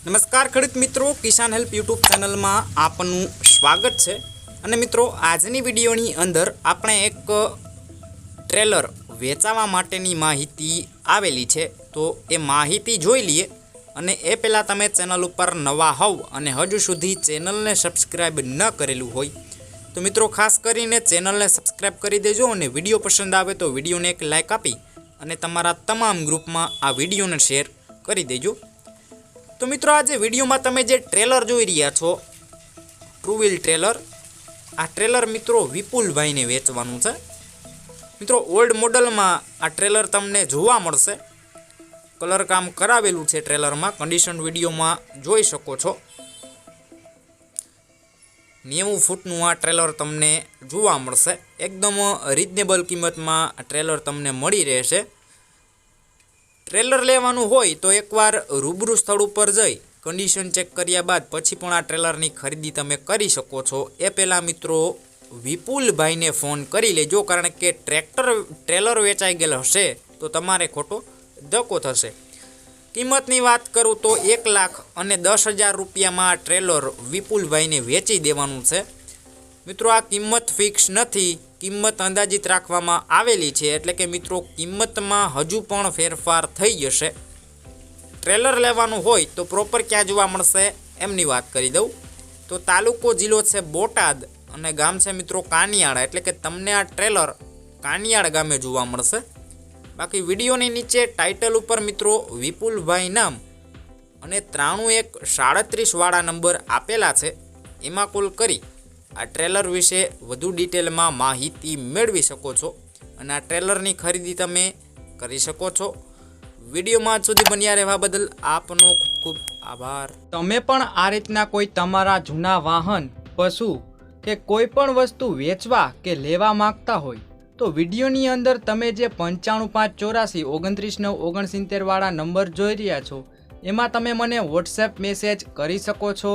નમસ્કાર ખેડૂત મિત્રો, કિસાન હેલ્પ યુટ્યુબ ચેનલમાં આપનું સ્વાગત છે. અને મિત્રો, આજની વિડીયોની અંદર આપણે એક ટ્રેલર વેચાવા માટેની માહિતી આવેલી છે. તો એ માહિતી જોઈ લઈએ અને એ પહેલાં તમે ચેનલ ઉપર નવા હોવ અને હજુ સુધી ચેનલને સબસ્ક્રાઈબ ન કરેલું હોય, તો મિત્રો, ખાસ કરીને ચેનલને સબસ્ક્રાઈબ કરી દેજો અને વીડિયો પસંદ આવે તો વિડીયોને એક લાઇક આપી અને તમારા તમામ ગ્રુપમાં આ વિડીયોને શેર કરી દેજો. તો મિત્રો આજે વિડીયોમાં તમે જે ટ્રેલર જોઈ રહ્યા છો ટ્રુ વ્હીલ ટ્રેલર આ ટ્રેલર મિત્રો વિપુલભાઈને વેચવાનું છે. મિત્રો ઓલ્ડ મોડલમાં આ ટ્રેલર તમને જોવા મળશે. કલર કામ કરાવેલું છે ટ્રેલરમાં કન્ડિશન વિડીયોમાં જોઈ શકો છો. નેવું ફૂટનું આ ટ્રેલર તમને જોવા મળશે. એકદમ રિઝનેબલ કિંમતમાં ટ્રેલર તમને મળી રહેશે. ટ્રેલર લેવાનું હોય તો એકવાર રૂબરૂ સ્થળ ઉપર જઈ કન્ડિશન ચેક કર્યા બાદ પછી પણ આ ટ્રેલરની ખરીદી તમે કરી શકો છો. એ પહેલાં મિત્રો વિપુલભાઈને ફોન કરી લેજો, કારણ કે ટ્રેક્ટર, ટ્રેલર વેચાઈ ગયેલ હશે તો તમારે ખોટો ધક્કો થશે. કિંમતની વાત કરું તો એક લાખ અને દસ હજાર રૂપિયામાં ટ્રેલર વિપુલભાઈને વેચી દેવાનું છે. મિત્રો, આ કિંમત ફિક્સ નથી. કિંમત અંદાજિત રાખવામાં આવેલી છે એટલે કે મિત્રો કિંમતમાં હજુ પણ ફેરફાર થઈ જશે. ટ્રેલર લેવાનું હોય તો પ્રોપર ક્યાં જોવા મળશે એમની વાત કરી દઉં. તો તાલુકો જિલ્લો છે બોટાદ અને ગામ છે મિત્રો કાનિયાળા એટલે કે તમને આ ટ્રેલર કાનિયાળ ગામે જોવા મળશે. બાકી વિડીયોની નીચે ટાઇટલ ઉપર મિત્રો વિપુલભાઈ નામ અને ત્રાણું એક સાડત્રીસવાળા નંબર આપેલા છે. એમાં કોલ કરી આ ટ્રેલર વિશે વધુ ડિટેલમાં માહિતી મેળવી શકો છો અને આ ટ્રેલરની ખરીદી તમે કરી શકો છો. વિડીયોમાં સુધી બન્યા રહેવા બદલ આપનો ખૂબ ખૂબ આભાર. તમે પણ આ રીતના કોઈ તમારા જૂના વાહન, પશુ કે કોઈ પણ વસ્તુ વેચવા કે લેવા માંગતા હોય, તો વિડીયોની અંદર તમે જે પંચાણું પાંચ ચોરાસી ઓગણત્રીસ નવ ઓગણસિત્તેરવાળા નંબર જોઈ રહ્યા છો, એમાં તમે મને વોટ્સએપ મેસેજ કરી શકો છો.